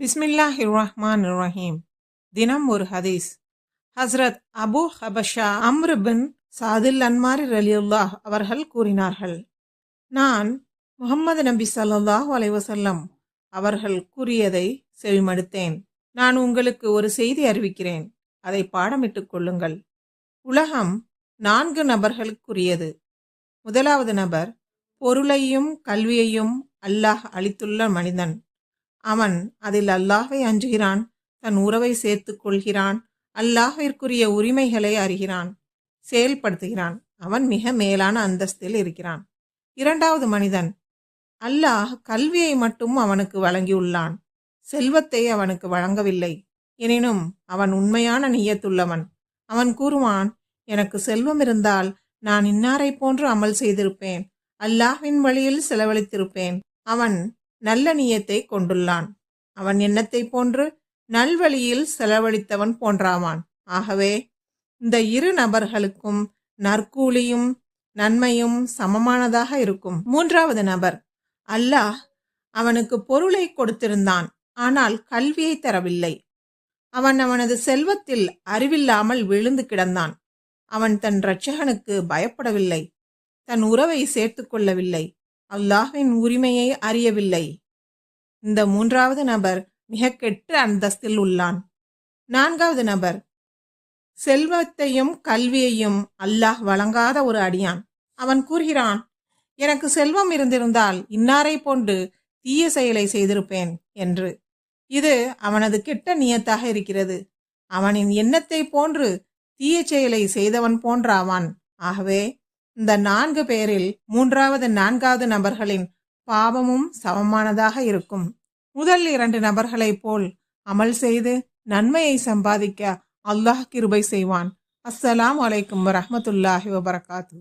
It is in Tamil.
பிஸ்மில்லாஹி ரஹ்மான் ரஹீம் தினம் ஒரு ஹதீஸ். ஹஸ்ரத் அபு ஹபஷா அம்ருபின் சாதில் அன்மாரி ரலியுல்லாஹ் அவர்கள் கூறினார்கள். நான் முகமது நபி சல்லாஹூ அலைவசல்லம் அவர்கள் கூறியதை செவிமடுத்தேன். நான் உங்களுக்கு ஒரு செய்தி அறிவிக்கிறேன். அதை பாடமிட்டுக் கொள்ளுங்கள். உலகம் நான்கு நபர்களுக்குரியது. முதலாவது நபர் பொருளையும் கல்வியையும் அல்லாஹ் அளித்துள்ள மனிதன். அவன் அதில் அல்லாஹை அஞ்சுகிறான் தன் உறவை சேர்த்துக் கொள்கிறான் அல்லாஹிற்குரிய உரிமைகளை அறிகிறான் செயல்படுத்துகிறான். அவன் மிக மேலான அந்தஸ்தில் இருக்கிறான். இரண்டாவது மனிதன் அல்லாஹ் கல்வியை மட்டும் அவனுக்கு வழங்கியுள்ளான் செல்வத்தை அவனுக்கு வழங்கவில்லை. எனினும் அவன் உண்மையான நியத்துள்ளவன். அவன் கூறுவான் எனக்கு செல்வம் இருந்தால் நான் இன்னாரை போன்று அமல் செய்திருப்பேன் அல்லாஹ்வின் வழியில் செலவழித்திருப்பேன். அவன் நல்ல நியத்தை கொண்டுள்ளான். அவன் எண்ணத்தை போன்று நல்வழியில் செலவழித்தவன் போன்றாவான். ஆகவே இந்த இரு நபர்களுக்கும் நற்கூலியும் நன்மையும் சமமானதாக இருக்கும். மூன்றாவது நபர் அல்லாஹ் அவனுக்கு பொருளை கொடுத்திருந்தான் ஆனால் கல்வியை தரவில்லை. அவன் அவனது செல்வத்தில் அறிவில்லாமல் விழுந்து கிடந்தான். அவன் தன் இரட்சகனுக்கு பயப்படவில்லை தன் உறவை சேர்த்து கொள்ளவில்லை. அல்லாஹ்வின் உரிமையை அறியவில்லை. இந்த மூன்றாவது நபர் மிக கெட்ட அந்தஸ்தில் உள்ளான். நான்காவது நபர் செல்வத்தையும் கல்வியையும் அல்லாஹ் வழங்காத ஒரு அடியான். அவன் கூறுகிறான் எனக்கு செல்வம் இருந்திருந்தால் இன்னாரை போன்று தீய செயலை செய்திருப்பேன் என்று. இது அவனது கெட்ட நியத்தாக இருக்கிறது. அவனின் எண்ணத்தை போன்று தீய செயலை செய்தவன் போன்றாவான். ஆகவே இந்த நான்கு பேரில் மூன்றாவது நான்காவது நபர்களின் பாவமும் சமமானதாக இருக்கும். முதல் இரண்டு நபர்களைப் போல் அமல் செய்து நன்மையை சம்பாதிக்க அல்லாஹ் கிருபை செய்வான். அஸ்ஸலாம் வலைக்கும் வரமத்துல்லாஹி வபரகாத்து